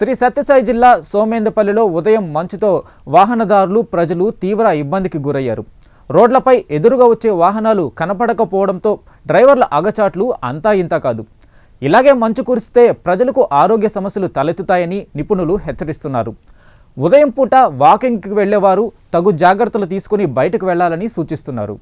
శ్రీ సత్యసాయి జిల్లా సోమేందపల్లిలో ఉదయం మంచుతో వాహనదారులు ప్రజలు తీవ్ర ఇబ్బందికి గురయ్యారు. రోడ్లపై ఎదురుగా వచ్చే వాహనాలు కనపడకపోవడంతో డ్రైవర్ల అగచాట్లు అంతా ఇంత కాదు. ఇలాగే మంచు కురిస్తే ప్రజలకు ఆరోగ్య సమస్యలు తలెత్తుతాయని నిపుణులు హెచ్చరిస్తున్నారు. ఉదయం పూట వాకింగ్కి వెళ్ళేవారు తగు జాగ్రత్తలు తీసుకుని బయటకు వెళ్ళాలని సూచిస్తున్నారు.